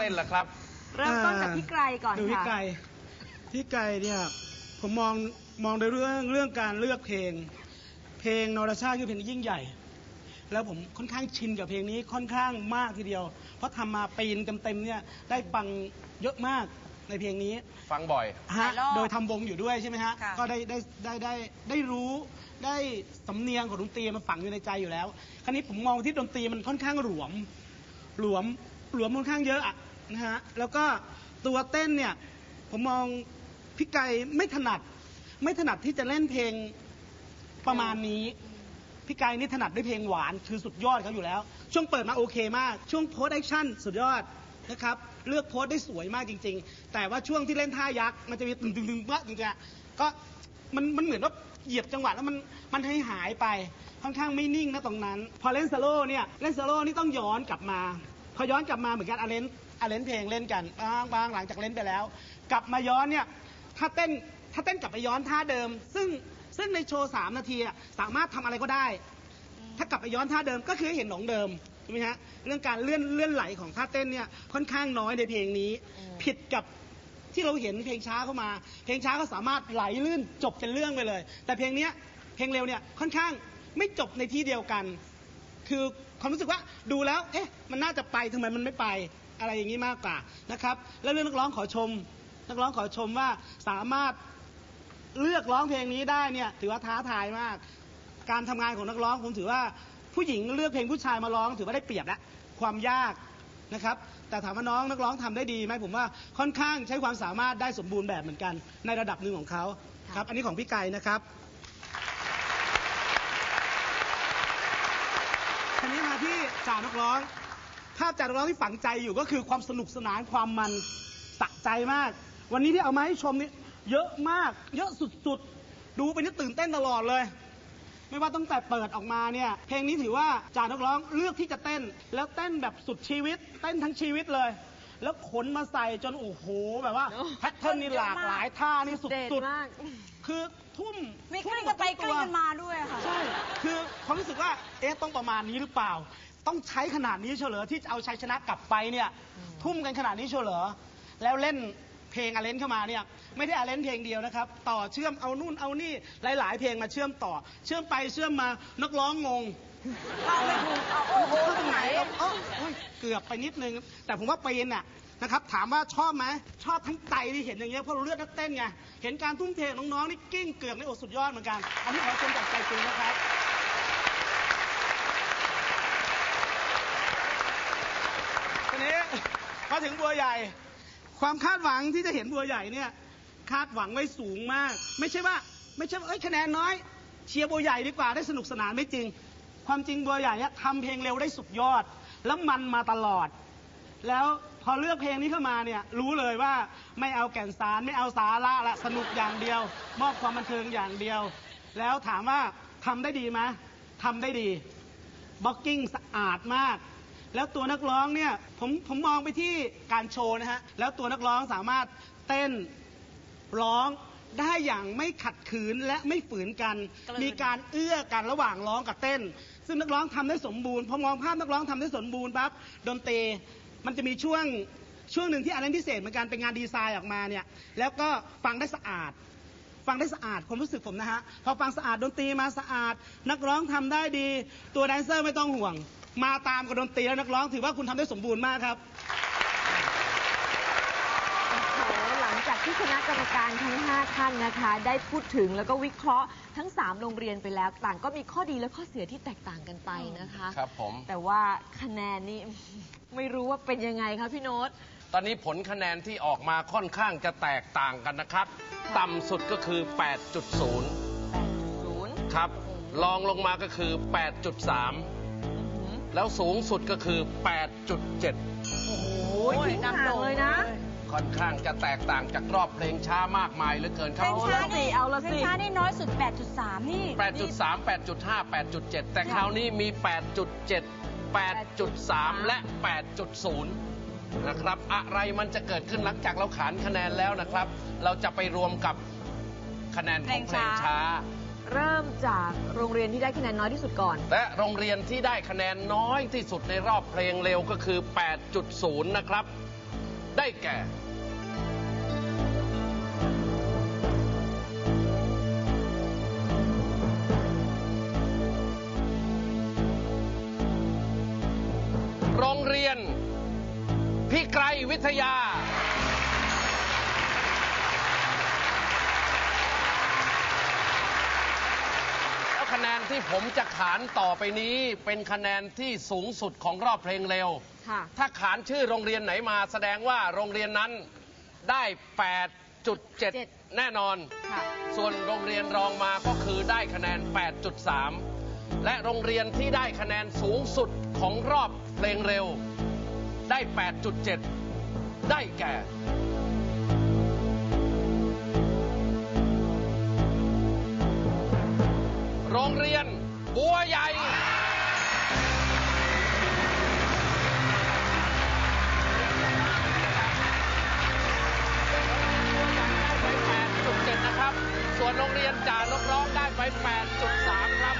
เต้นล่ะครับ เริ่มต้นจากพี่ไกรก่อนดูพี่ค่ะ ไก่พี่ไก่เนี่ยผมมองมองในเรื่องเรื่องการเลือกเพลง เพลงนรชาติคือเพลงที่ยิ่งใหญ่ แล้วผมค่อนข้างชินกับเพลงนี้ค่อนข้างมากทีเดียว เพราะทำมาปีนเต็มๆเนี่ยได้ฟังเยอะมากในเพลงนี้ฟังบ่อย ฮะหลายรอบโดยทำวงอยู่ด้วยใช่ไหมฮะค่ะ ก็ได้ได้ได้ได้ได้รู้ได้สำเนียงของดนตรีมันฝังอยู่ในใจอยู่แล้ว คราวนี้ผมมองที่ดนตรีมันค่อนข้างหลวม หลวม หลวมค่อนข้างเยอะอะนะฮะแล้วก็ตัวเต้นเนี่ยผมมองพี่ไก่ไม่ถนัด ไม่ถนัดที่จะเล่นเพลงประมาณนี้พี่ไก่นี่ถนัดด้วยเพลงหวานคือสุดยอดเขาอยู่แล้ว ช่วงเปิดมาโอเคมาก ช่วงโพสแอคชั่นสุดยอดนะครับเลือกโพสได้สวยมากจริง ๆ แต่ว่าช่วงที่เล่นท่ายักษ์มันจะมีตึงตึงตึงปะจริงๆก็มันมันเหมือนว่าเหยียบจังหวะแล้วมันมันให้หายไปค่อนข้างไม่นิ่งนะตรงนั้น พอเล่นสโลเนี่ยเล่นสโลนี่ต้องย้อนกลับมา พอย้อนกลับมาเหมือนกันอาเลนอาเลนเพลงเล่นกันบางบางหลังจากเล่นไปแล้ว กลับมาย้อนเนี่ยถ้าเต้นถ้าเต้นกลับไปย้อนท่าเดิม ซึ่งซึ่งในโชว์สามนาทีอะสามารถทำอะไรก็ได้ ถ้ากลับไปย้อนท่าเดิมก็คือให้เห็นหนองเดิมใช่ไหมฮะเรื่องการเลื่อนเลื่อนไหลของท่าเต้นเนี่ยค่อนข้างน้อยในเพลงนี้ ผิดกับที่เราเห็นเพลงช้าเข้ามา เพลงช้าก็สามารถไหลลื่นจบเป็นเรื่องไปเลย แต่เพลงเนี้ยเพลงเร็วเนี่ยค่อนข้างไม่จบในที่เดียวกัน คือความรู้สึกว่าดูแล้ว เอ๊ะ มันน่าจะไปทำไมมันไม่ไป อะไรอย่างนี้มากกว่านะครับ แล้วเรื่องนักร้องขอชม นักร้องขอชมว่าสามารถเลือกร้องเพลงนี้ได้เนี่ย ถือว่าท้าทายมาก การทำงานของนักร้องผมถือว่าผู้หญิงเลือกเพลงผู้ชายมาร้อง ถือว่าได้เปรียบแล้วความยากนะครับ แต่ถามว่าน้องนักร้องทำได้ดีไหมผมว่าค่อนข้างใช้ความสามารถได้สมบูรณ์แบบเหมือนกัน ในระดับหนึ่งของเขาครับ อันนี้ของพี่ไก่นะครับ ทีนี้ มาที่จ่านักร้อง ภาพจ่านักร้องที่ฝังใจอยู่ก็คือความสนุกสนานความมันสะใจมาก วันนี้ที่เอามาให้ชมนี่เยอะมาก เยอะสุดๆ ดูไปนี่ตื่นเต้นตลอดเลย ไม่ว่าตั้งแต่เปิดออกมาเนี่ย เพลงนี้ถือว่าจ่านักร้องเลือกที่จะเต้น แล้วเต้นแบบสุดชีวิต เต้นทั้งชีวิตเลย แล้วขนมาใส่จนโอ้โหแบบว่าแพทเทิร์นนี่หลากหลายท่านี่เด็ดสุดมากๆ คือทุ่มไม่กทุ่ลิ้งหกันไปทั้กลิ้งกันมาด้วยอะค่ะ ใช่ คือความรู้สึกว่า เอ๊ะต้องประมาณนี้หรือเปล่า ต้องใช้ขนาดนี้เฉลอที่จะเอาชัยชนะกลับไปเนี่ย ทุ่มกันขนาดนี้เฉลอแล้วเล่นเพลงอาเลนเข้ามาเนี่ย ไม่ได้อาเลนเพลงเดียวนะครับ ต่อเชื่อมเอานู่นเอานี่หลาย ๆ เพลงมาเชื่อมต่อ เชื่อมไปเชื่อมมานักร้องงงเอาไม่ถูกเอาโอ้โหเข้าตรงไหนไหนเอ้า เกือบไปนิดนึง แต่ผมว่าปีนน่ะนะครับถามว่าชอบไหมชอบทั้งใจที่เห็นอย่างเงี้ยเพราะเราเลือดนักเต้นไงเห็นการทุ่มเทของน้องๆนี่กิ้งเกือกนี่โอสุดยอดเหมือนกัน อันนี้ขอชมจากใจจริงนะครับ ทีนี้มาถึงบัวใหญ่ ความคาดหวังที่จะเห็นบัวใหญ่เนี่ยคาดหวังไว้สูงมาก ไม่ใช่ว่าไม่ใช่ว่าเอ้ยคะแนนน้อย เชียร์บัวใหญ่ดีกว่าได้สนุกสนานไม่จริง ความจริงบัวใหญ่เนี่ยทำเพลงเร็วได้สุดยอด แล้วมันมาตลอด แล้วพอเลือกเพลงนี้เข้ามาเนี่ยรู้เลยว่าไม่เอาแก่นสารไม่เอาสาระละสนุกอย่างเดียว มอบความบันเทิงอย่างเดียว แล้วถามว่าทำได้ดีไหมทำได้ดีบล็อกกิ้งสะอาดมาก แล้วตัวนักร้องเนี่ยผมผมมองไปที่การโชว์นะฮะแล้วตัวนักร้องสามารถเต้นร้องได้อย่างไม่ขัดขืนและไม่ฝืนกันกลืนมีการเอื้อกันระหว่างร้องกับเต้น ซึ่งนักร้องทำได้สมบูรณ์พอมองภาพนักร้องทำได้สมบูรณ์ปั๊บดนตรีมันจะมีช่วงช่วงหนึ่งที่อันนั้นพิเศษเหมือนกันเป็นงานดีไซน์ออกมาเนี่ยแล้วก็ฟังได้สะอาด ฟังได้สะอาดความรู้สึกผมนะฮะพอฟังสะอาดดนตรีมาสะอาด นักร้องทำได้ดี ตัวแดนเซอร์ไม่ต้องห่วง มาตามกับดนตรีแล้วนักร้องถือว่าคุณทำได้สมบูรณ์มากครับ โอ้โหหลังจาก ที่คณะกรรมการทั้ง 5 ท่านนะคะ ได้พูดถึงแล้วก็วิเคราะห์ทั้ง 3 โรงเรียนไปแล้ว ต่างก็มีข้อดีและข้อเสียที่แตกต่างกันไปนะคะ ครับผม แต่ว่าคะแนนนี่ ไม่รู้ว่าเป็นยังไงคะพี่โน้ต ตอนนี้ผลคะแนนที่ออกมาค่อนข้างจะแตกต่างกันนะครับ ต่ำสุดก็คือ 8.0 8.0ครับรองลงมาก็คือ 8.3 แล้วสูงสุดก็คือ 8.7 โอ้ยทิ้งห่างเลยนะ ค่อนข้างจะแตกต่างจากรอบเพลงช้ามากมายเหลือเกินคเพรัลบงช้านี่เอาละสิเพลงช้านี่น้อยสุด 8.3 นี่ 8.3 8.5 8.7 แต่คราวนี้มี 8.7 8.3 และ 8.0 นะครับ อะไรมันจะเกิดขึ้นหลังจากเราขานคะแนนแล้วนะครับ เราจะไปรวมกับคะแนนของเพลงช้า เริ่มจากโรงเรียนที่ได้คะแนนน้อยที่สุดก่อน และโรงเรียนที่ได้คะแนนน้อยที่สุดในรอบเพลงเร็วก็คือ 8.0 นะครับ ได้แก่ โรงเรียน พิไกรวิทยา แล้วคะแนนที่ผมจะขานต่อไปนี้เป็นคะแนนที่สูงสุดของรอบเพลงเร็ว ค่ะ ถ้าขานชื่อโรงเรียนไหนมาแสดงว่าโรงเรียนนั้นได้ 8.7 แน่นอน ค่ะ ส่วนโรงเรียนรองมาก็คือได้คะแนน 8.3 และโรงเรียนที่ได้คะแนนสูงสุดของรอบเพลงเร็ว ได้ 8.7 ได้แก่ โรงเรียนบัวใหญ่ เรียนจ่านกร้องได้ไป 8.3 ครับ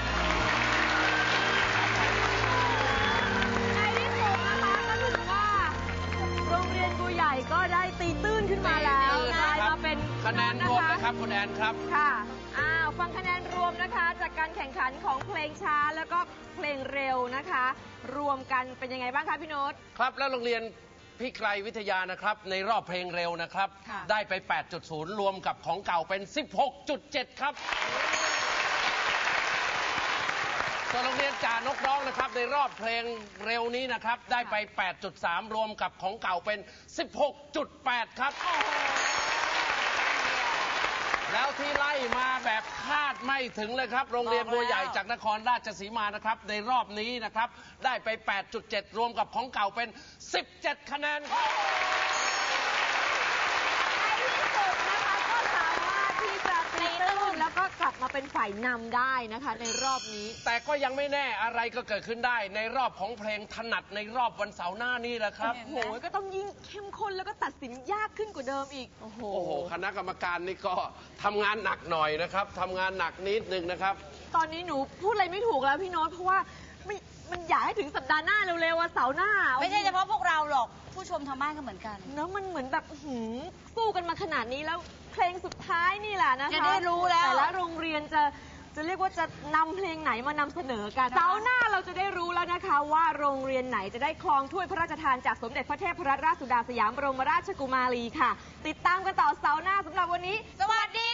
ในที่สุดนะคะ ก็ถือว่า โรงเรียนบัวใหญ่ก็ได้ตีตื้นขึ้นมาแล้วกลายมาเป็นคะแนนรวมนะครับคุณแอนครับ ค่ะ อ้าว ฟังคะแนนรวมนะคะ จากการแข่งขันของเพลงช้าแล้วก็เพลงเร็วนะคะ รวมกันเป็นยังไงบ้างคะพี่โน้ต ครับ แล้วโรงเรียน พี่ไกรวิทยานะครับในรอบเพลงเร็วนะครับ ค่ะ ได้ไป 8.0 รวมกับของเก่าเป็น 16.7 ครับ ส่วนโรงเรียนจ่านกร้องนะครับ ในรอบเพลงเร็วนี้นะครับ ได้ไป 8.3 รวมกับของเก่าเป็น 16.8 ครับ แล้วที่ไล่มาแบบคาดไม่ถึงเลยครับ โรงเรียนบัวใหญ่จากนครราชสีมานะครับ ในรอบนี้นะครับ ได้ไป 8.7 รวมกับของเก่าเป็น 17 คะแนนครับ ในที่สุดนะคะก็สามารถที่จะตีตื้นแล้วก็กลับมา เป็นฝ่ายนำได้นะคะ ในรอบนี้ แต่ก็ยังไม่แน่อะไรก็เกิดขึ้นได้ ในรอบของเพลงถนัดในรอบวันเสาร์หน้านี้แหละครับ โอ้โหก็ต้องยิ่งเข้มข้นแล้วก็ตัดสินยากขึ้นกว่าเดิมอีก โอ้โห โอ้โห คณะกรรมการนี่ก็ทำงานหนักหน่อยนะครับทำงานหนักนิดนึงนะครับ ตอนนี้หนูพูดอะไรไม่ถูกแล้วพี่โน้ตเพราะว่าไม่มันอยากให้ถึงสัปดาห์หน้าเร็วๆวันเสาร์หน้าไม่ใช่เฉพาะพวกเราหรอก ผู้ชมทางบ้านก็เหมือนกันเนอะมันเหมือนแบบอื้อหือสู้กันมาขนาดนี้แล้วเพลงสุดท้ายนี่แหละนะคะจะได้รู้แล้วแต่ละโรงเรียนจะจะเรียกว่าจะนำเพลงไหนมานำเสนอกันเสาร์หน้าเราจะได้รู้แล้วนะคะ ว่าโรงเรียนไหนจะได้ครองถ้วยพระราชทานจากสมเด็จพระเทพรัตนราชสุดาสยามบรมราชกุมารีค่ะ ติดตามกันต่อเสาร์หน้าสำหรับวันนี้ สวัสดี